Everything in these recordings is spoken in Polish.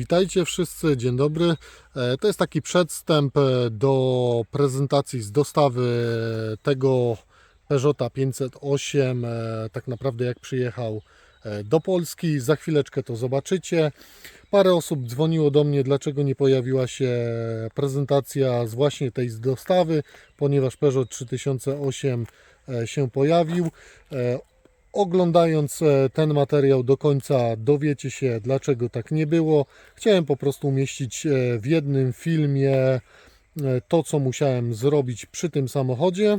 Witajcie wszyscy, dzień dobry. E, To jest taki przedstęp e, do prezentacji z dostawy tego Peugeota 508, e, tak naprawdę jak przyjechał e, do Polski. Za chwileczkę to zobaczycie. Parę osób dzwoniło do mnie, dlaczego nie pojawiła się prezentacja z właśnie tej z dostawy, ponieważ Peugeot 3008 e, się pojawił. Oglądając e, ten materiał do końca dowiecie się dlaczego tak nie było. Chciałem po prostu umieścić e, w jednym filmie e, to co musiałem zrobić przy tym samochodzie.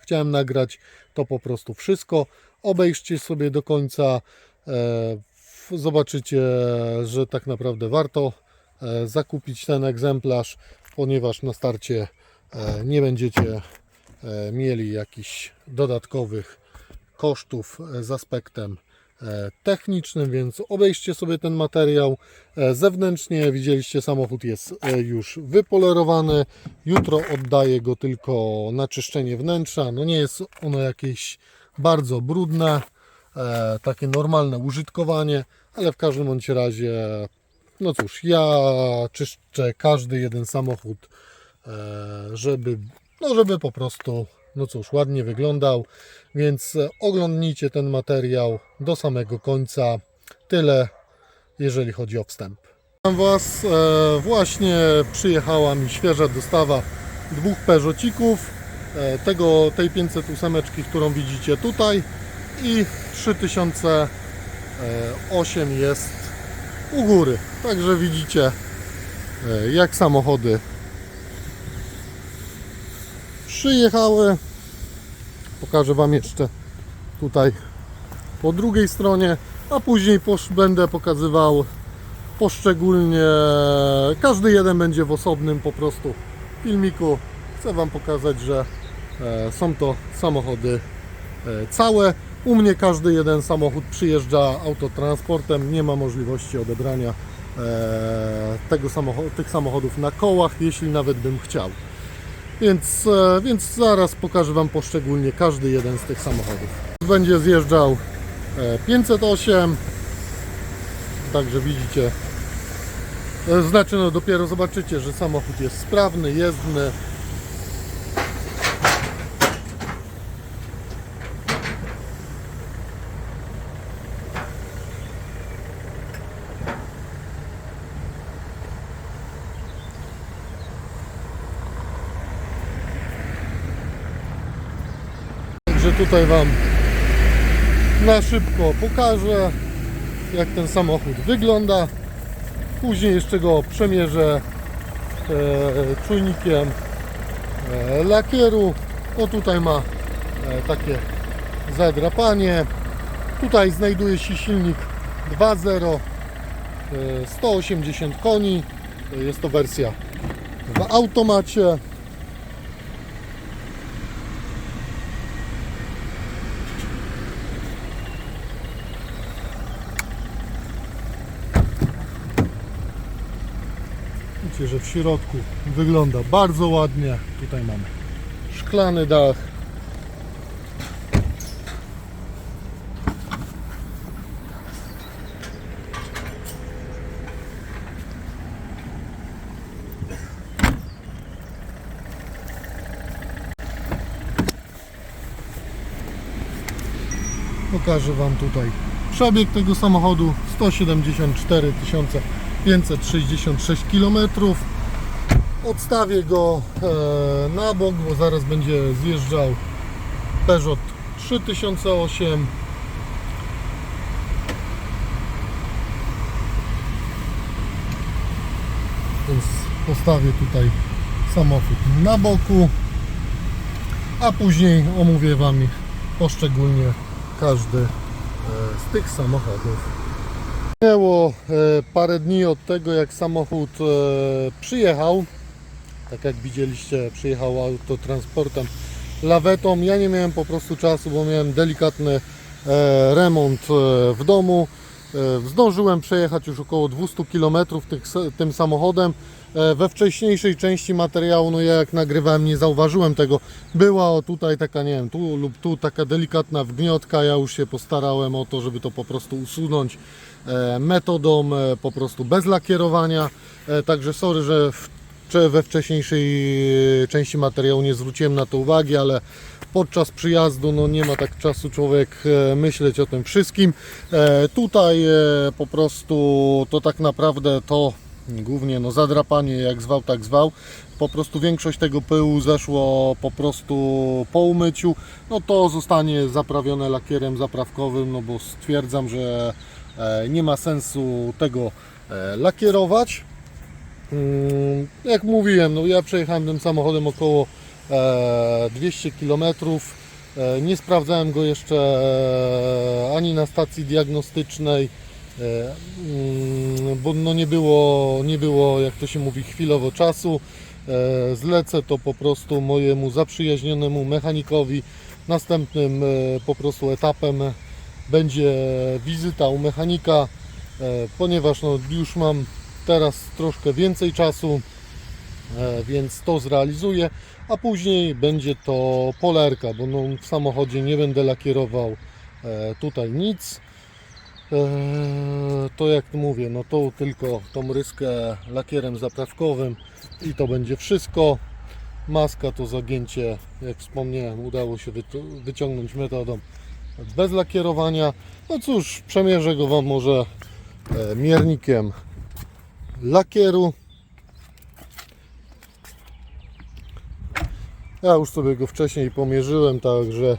Chciałem nagrać to po prostu wszystko. Obejrzcie sobie do końca. Zobaczycie, że tak naprawdę warto zakupić ten egzemplarz, ponieważ na starcie nie będziecie mieli jakichś dodatkowych kosztów e, z aspektem e, technicznym, więc obejrzcie sobie ten materiał. E, Zewnętrznie widzieliście, samochód jest już wypolerowany. Jutro oddaję go tylko na czyszczenie wnętrza. No nie jest ono jakieś bardzo brudne, takie normalne użytkowanie, ale w każdym bądź razie, no cóż, ja czyszczę każdy jeden samochód, żeby, no żeby po prostu, no cóż, ładnie wyglądał. Więc e, oglądnijcie ten materiał do samego końca. Tyle, jeżeli chodzi o wstęp. Witam Was. E, właśnie przyjechała mi świeża dostawa dwóch Peugeotików. E, tego, tej 508, którą widzicie tutaj i 3008 jest u góry. Także widzicie, jak samochody przyjechały. Pokażę Wam jeszcze tutaj po drugiej stronie, a później będę pokazywał poszczególnie, każdy jeden będzie w osobnym po prostu filmiku. Chcę Wam pokazać, że e, są to samochody e, całe. U mnie każdy jeden samochód przyjeżdża autotransportem, nie ma możliwości odebrania e, tego samocho- tych samochodów na kołach, jeśli nawet bym chciał. Więc, e, więc zaraz pokażę Wam poszczególnie każdy jeden z tych samochodów. Będzie zjeżdżał e, 508, także widzicie, e, znaczy no dopiero zobaczycie, że samochód jest sprawny, jezdny. Tutaj Wam na szybko pokażę jak ten samochód wygląda. Później jeszcze go przemierzę e, czujnikiem e, lakieru. No tutaj ma e, takie zadrapanie. Tutaj znajduje się silnik 2.0 e, 180 koni. Jest to wersja w automacie. Że w środku wygląda bardzo ładnie. Tutaj mamy szklany dach. Pokażę Wam tutaj przebieg tego samochodu 174 566 km. Odstawię go e, na bok, bo zaraz będzie zjeżdżał Peugeot 3008. Więc postawię tutaj samochód na boku, a później omówię Wam poszczególnie każdy e, z tych samochodów. Minęło e, parę dni od tego, jak samochód e, przyjechał. Tak jak widzieliście, przyjechał autotransportem lawetą. Ja nie miałem po prostu czasu, bo miałem delikatny e, remont w domu. Zdążyłem przejechać już około 200 km tym samochodem. We wcześniejszej części materiału, no ja jak nagrywałem, nie zauważyłem tego. Była o tutaj taka, nie wiem, tu lub tu taka delikatna wgniotka. Ja już się postarałem o to, żeby to po prostu usunąć. E, metodą e, po prostu bez lakierowania. E, Także sorry, że we wcześniejszej części materiału nie zwróciłem na to uwagi, ale podczas przyjazdu no nie ma tak czasu człowiek myśleć o tym wszystkim. Tutaj po prostu to tak naprawdę to głównie no zadrapanie jak zwał tak zwał po prostu większość tego pyłu zeszło po prostu po umyciu no to zostanie zaprawione lakierem zaprawkowym no bo stwierdzam, że nie ma sensu tego e, lakierować Mm, jak mówiłem, no ja przejechałem tym samochodem około e, 200 km. E, nie sprawdzałem go jeszcze e, ani na stacji diagnostycznej, e, mm, bo no nie było, nie było, jak to się mówi, chwilowo czasu. E, zlecę to po prostu mojemu zaprzyjaźnionemu mechanikowi. Następnym e, po prostu etapem będzie wizyta u mechanika, e, ponieważ no, już mam teraz troszkę więcej czasu, e, więc to zrealizuję, a później będzie to polerka, bo no, w samochodzie nie będę lakierował e, tutaj nic. To jak mówię, no to tylko tą ryskę lakierem zaprawkowym i to będzie wszystko. Maska to zagięcie, jak wspomniałem, udało się wyciągnąć metodą bez lakierowania. No cóż, przemierzę go Wam może e, miernikiem lakieru. Ja już sobie go wcześniej pomierzyłem, także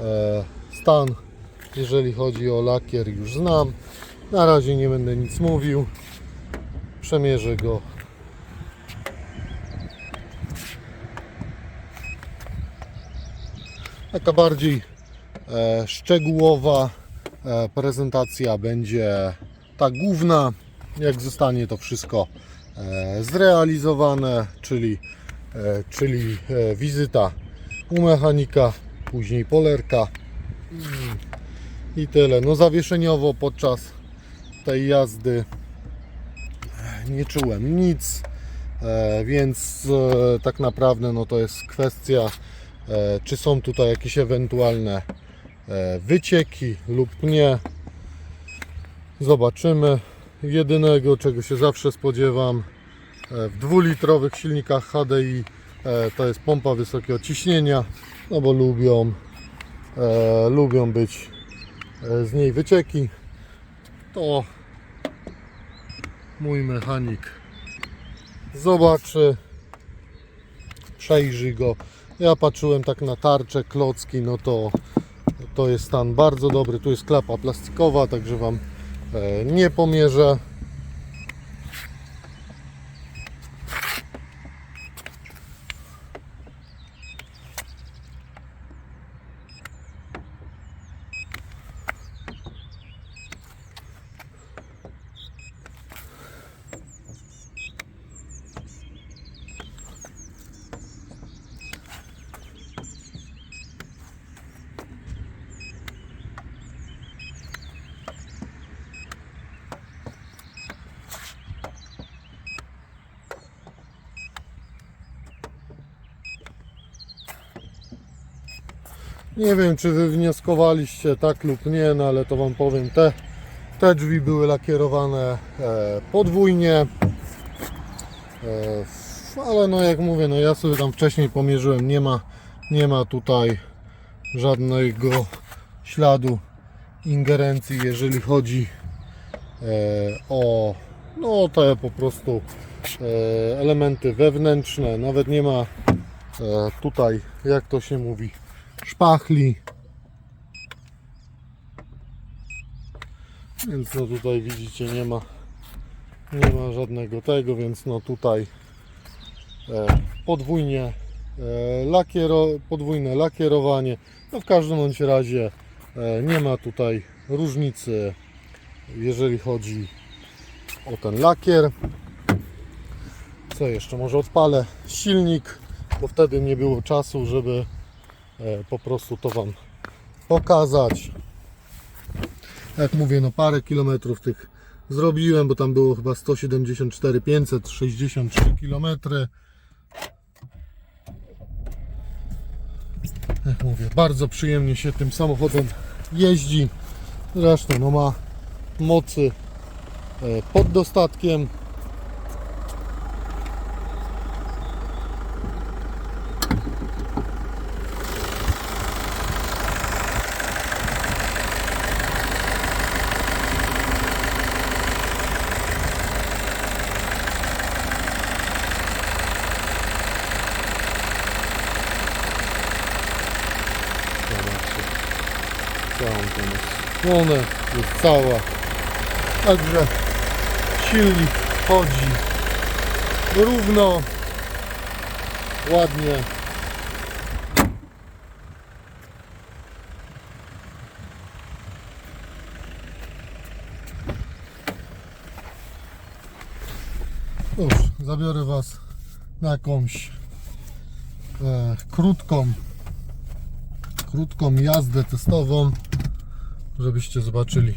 e, stan, jeżeli chodzi o lakier, już znam. Na razie nie będę nic mówił. Przemierzę go. Taka bardziej szczegółowa e, prezentacja będzie ta główna, jak zostanie to wszystko e, zrealizowane, czyli, e, czyli e, wizyta u mechanika, później polerka i tyle. No zawieszeniowo podczas tej jazdy e, nie czułem nic, e, więc e, tak naprawdę no to jest kwestia, e, czy są tutaj jakieś ewentualne e, wycieki lub nie. Zobaczymy. Jedynego, czego się zawsze spodziewam e, w dwulitrowych silnikach HDI e, to jest pompa wysokiego ciśnienia, no bo lubią, e, lubią być e, z niej wycieki. To mój mechanik zobaczy, przejrzy go. Ja patrzyłem tak na tarczę, klocki, no to to jest stan bardzo dobry. Tu jest klapa plastikowa, także Wam e, nie pomierzę. Nie wiem, czy wy wnioskowaliście tak lub nie, no ale to Wam powiem, te, te drzwi były lakierowane e, podwójnie. E, ale no jak mówię, no ja sobie tam wcześniej pomierzyłem, nie ma, nie ma tutaj żadnego śladu ingerencji, jeżeli chodzi e, o no te po prostu e, elementy wewnętrzne, nawet nie ma e, tutaj, jak to się mówi, szpachli. Więc no tutaj widzicie nie ma nie ma żadnego tego, więc no tutaj e, podwójnie e, lakiero, podwójne lakierowanie. No w każdym bądź razie e, nie ma tutaj różnicy jeżeli chodzi o ten lakier. Co jeszcze? Może odpalę silnik, bo wtedy nie było czasu, żeby po prostu to Wam pokazać. Jak mówię, no parę kilometrów tych zrobiłem, bo tam było chyba 174 563 km. Jak mówię, bardzo przyjemnie się tym samochodem jeździ. Zresztą no ma mocy e, pod dostatkiem. Osłonę jest cała. Także silnik chodzi równo, ładnie. Już, zabiorę Was na jakąś e, krótką krótką jazdę testową, żebyście zobaczyli,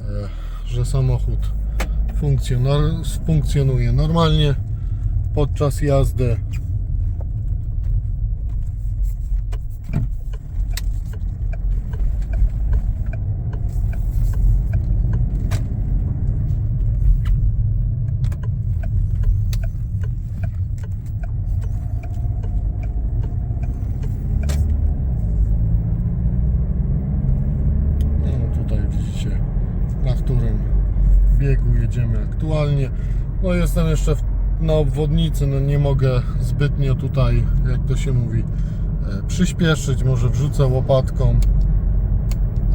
e, że samochód funkcjonuje normalnie podczas jazdy. No tutaj widzicie na którym biegu jedziemy aktualnie. No jestem jeszcze na obwodnicy, no nie mogę zbytnio tutaj, jak to się mówi, e, przyspieszyć. Może wrzucę łopatką.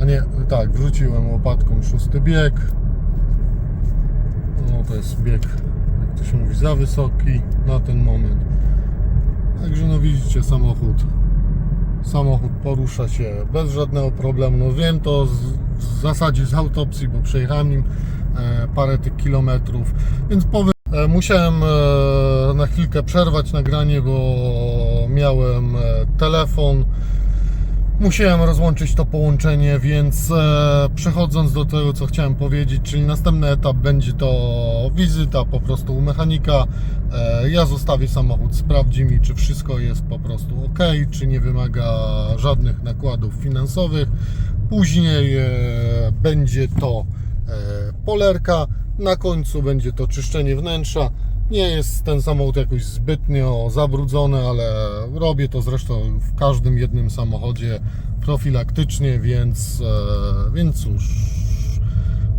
A nie, tak, wrzuciłem łopatką szósty bieg. No to jest bieg, jak to się mówi, za wysoki na ten moment. Także no widzicie samochód samochód porusza się bez żadnego problemu. No wiem to z, w zasadzie z autopsji, bo przejechałem nim e, parę tych kilometrów, więc powiem, musiałem e, na chwilkę przerwać nagranie, bo miałem e, telefon. Musiałem rozłączyć to połączenie, więc e, przechodząc do tego, co chciałem powiedzieć, czyli następny etap będzie to wizyta po prostu u mechanika. E, ja zostawię samochód, sprawdzi mi, czy wszystko jest po prostu ok, czy nie wymaga żadnych nakładów finansowych. Później e, będzie to e, polerka, na końcu będzie to czyszczenie wnętrza. Nie jest ten samochód jakoś zbytnio zabrudzony, ale robię to zresztą w każdym jednym samochodzie profilaktycznie, więc, e, więc cóż,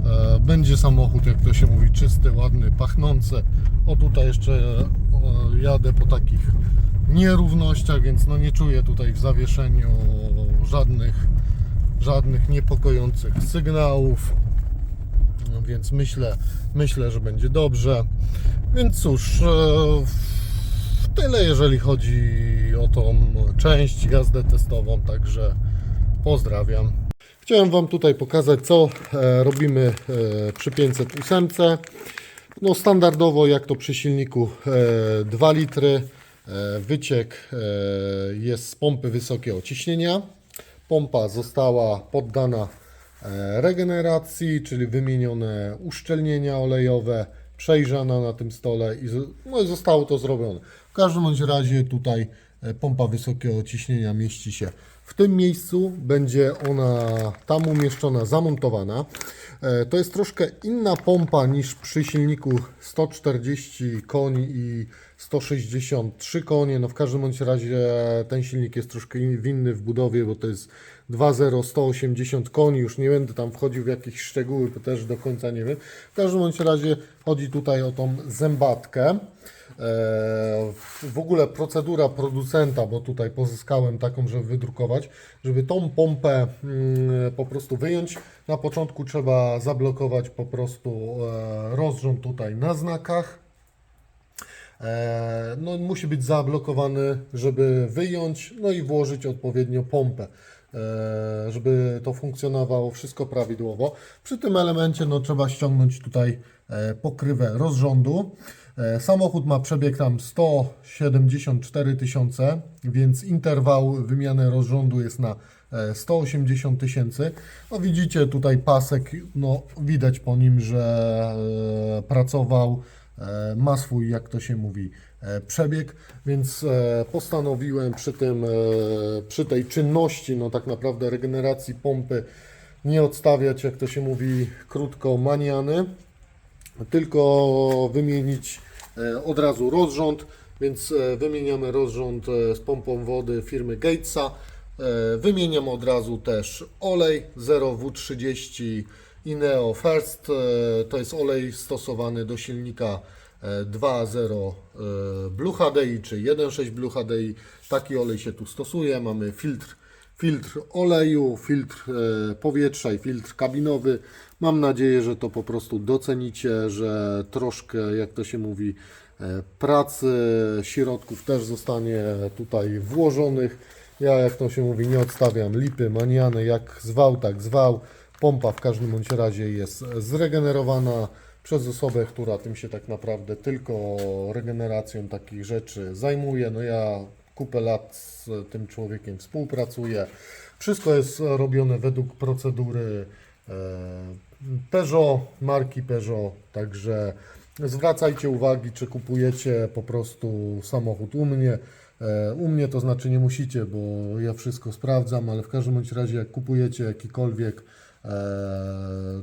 e, będzie samochód, jak to się mówi, czysty, ładny, pachnący. O tutaj jeszcze e, jadę po takich nierównościach, więc no nie czuję tutaj w zawieszeniu żadnych, żadnych niepokojących sygnałów. Więc myślę, myślę, że będzie dobrze. Więc cóż, e, tyle jeżeli chodzi o tą część, jazdę testową, także pozdrawiam. Chciałem Wam tutaj pokazać, co e, robimy e, przy 508. No standardowo, jak to przy silniku e, 2 litry, wyciek jest z pompy wysokiego ciśnienia. Pompa została poddana regeneracji, czyli wymienione uszczelnienia olejowe, przejrzana na tym stole i, no zostało to zrobione. W każdym razie tutaj e, pompa wysokiego ciśnienia mieści się w tym miejscu. Będzie ona tam umieszczona, zamontowana. E, To jest troszkę inna pompa niż przy silniku 140 koni i 163 konie. No w każdym bądź razie ten silnik jest troszkę in- winny w budowie, bo to jest 2.0 180 koni. Już nie będę tam wchodził w jakieś szczegóły, bo też do końca nie wiem. W każdym bądź razie chodzi tutaj o tą zębatkę. W ogóle procedura producenta, bo tutaj pozyskałem taką, żeby wydrukować, żeby tą pompę mm, po prostu wyjąć. Na początku trzeba zablokować po prostu e, rozrząd tutaj na znakach. E, No, musi być zablokowany, żeby wyjąć, no i włożyć odpowiednio pompę, e, żeby to funkcjonowało wszystko prawidłowo. Przy tym elemencie no, trzeba ściągnąć tutaj pokrywę rozrządu. E, Samochód ma przebieg tam 174 tysiące, więc interwał wymiany rozrządu jest na e, 180 tysięcy. No widzicie tutaj pasek, no widać po nim, że e, pracował e, ma swój, jak to się mówi, e, przebieg, więc e, postanowiłem przy tym, e, przy tej czynności, no tak naprawdę regeneracji pompy, nie odstawiać, jak to się mówi, krótko maniany, tylko wymienić e, od razu rozrząd, więc e, wymieniamy rozrząd e, z pompą wody firmy Gatesa. E, Wymieniam od razu też olej 0W30 Ineo First. E, To jest olej stosowany do silnika e, 2.0 e, Blue HDI czy 1.6 Blue HDI. Taki olej się tu stosuje. Mamy filtr, filtr oleju, filtr e, powietrza i filtr kabinowy. Mam nadzieję, że to po prostu docenicie, że troszkę, jak to się mówi, e, pracy, środków też zostanie tutaj włożonych. Ja, jak to się mówi, nie odstawiam lipy, maniany, jak zwał, tak zwał. Pompa w każdym bądź razie jest zregenerowana przez osobę, która tym się tak naprawdę tylko regeneracją takich rzeczy zajmuje. No ja kupę lat z tym człowiekiem współpracuję. Wszystko jest robione według procedury e, Peugeot, marki Peugeot, także zwracajcie uwagi, czy kupujecie po prostu samochód u mnie. E, U mnie to znaczy nie musicie, bo ja wszystko sprawdzam, ale w każdym bądź razie jak kupujecie jakikolwiek e,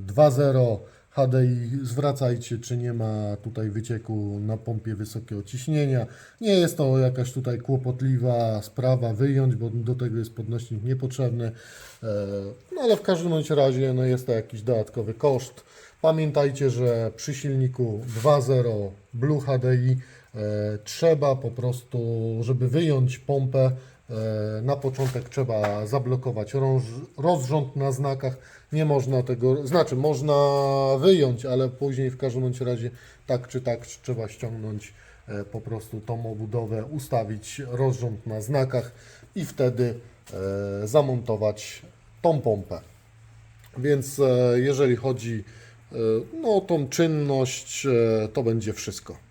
2.0 HDI, zwracajcie, czy nie ma tutaj wycieku na pompie wysokiego ciśnienia. Nie jest to jakaś tutaj kłopotliwa sprawa wyjąć, bo do tego jest podnośnik niepotrzebny. E, No ale w każdym bądź razie no jest to jakiś dodatkowy koszt. Pamiętajcie, że przy silniku 2.0 Blue HDI e, trzeba po prostu, żeby wyjąć pompę, na początek trzeba zablokować roz, rozrząd na znakach. Nie można tego, znaczy można wyjąć, ale później w każdym razie tak czy tak trzeba ściągnąć e, po prostu tą obudowę, ustawić rozrząd na znakach i wtedy e, zamontować tą pompę. Więc e, jeżeli chodzi e, no, o tą czynność, e, to będzie wszystko.